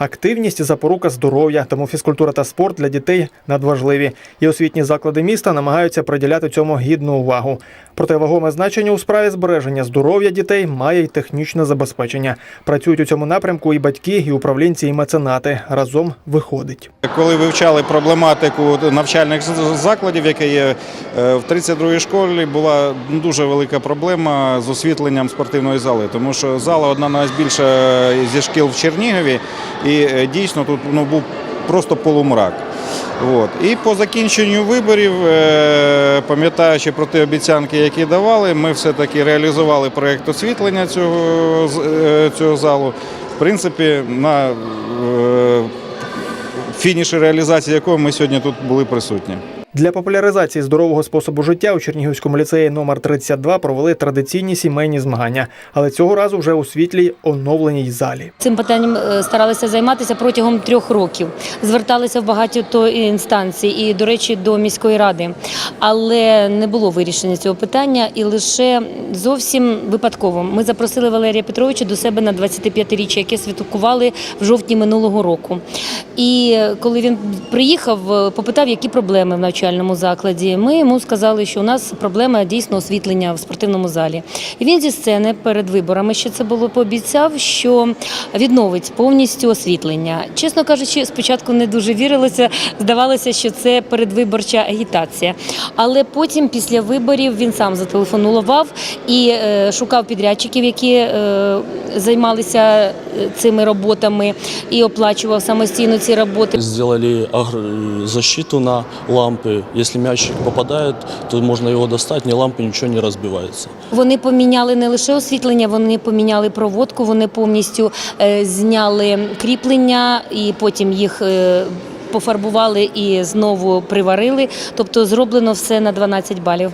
Активність запорука здоров'я, тому фізкультура та спорт для дітей надважливі. І освітні заклади міста намагаються приділяти цьому гідну увагу. Проте вагоме значення у справі збереження здоров'я дітей має й технічне забезпечення. Працюють у цьому напрямку і батьки, і управлінці, і меценати. Разом виходить. Коли вивчали проблематику навчальних закладів, які є е, в 32-й школі, була дуже велика проблема з освітленням спортивної зали, тому що зала одна найбільша зі шкіл в Чернігові, і е, дійсно тут ну, був просто полумрак. От. І по закінченню виборів, е, пам'ятаючи про ті обіцянки, які давали, ми все-таки реалізували проєкт освітлення цього, е, цього залу. В принципі, на е, фініші реалізації якого ми сьогодні тут були присутні. Для популяризації здорового способу життя у Чернігівському ліцеї номер 32 провели традиційні сімейні змагання, але цього разу вже у світлій оновленій залі. Цим питанням е, старалися займатися протягом трьох років. Зверталися в багато інстанцій і, до речі, до міської ради. Але не було вирішення цього питання, і лише зовсім випадково ми запросили Валерія Петровича до себе на 25-річчя, яке святкували в жовтні минулого року. І коли він приїхав, е, попитав, які проблеми в навчальному закладі. Ми йому сказали, що у нас проблема дійсно освітлення в спортивному залі. І він зі сцени перед виборами ще це було пообіцяв, що відновить повністю освітлення. Чесно кажучи, спочатку не дуже вірилося. Здавалося, що це передвиборча агітація. Але потім, після виборів, він сам зателефонував і е, шукав підрядчиків, які е, займалися цими роботами і оплачував самостійно ці роботи. Сделали защиту на лампы. Если мячик попадает, то можно его достать, ни лампы, ничего не разбивается. Вони поміняли не лише освітлення, вони поміняли проводку, вони повністю е, зняли кріплення і потім їх. е, Пофарбували і знову приварили, тобто зроблено все на 12 балів.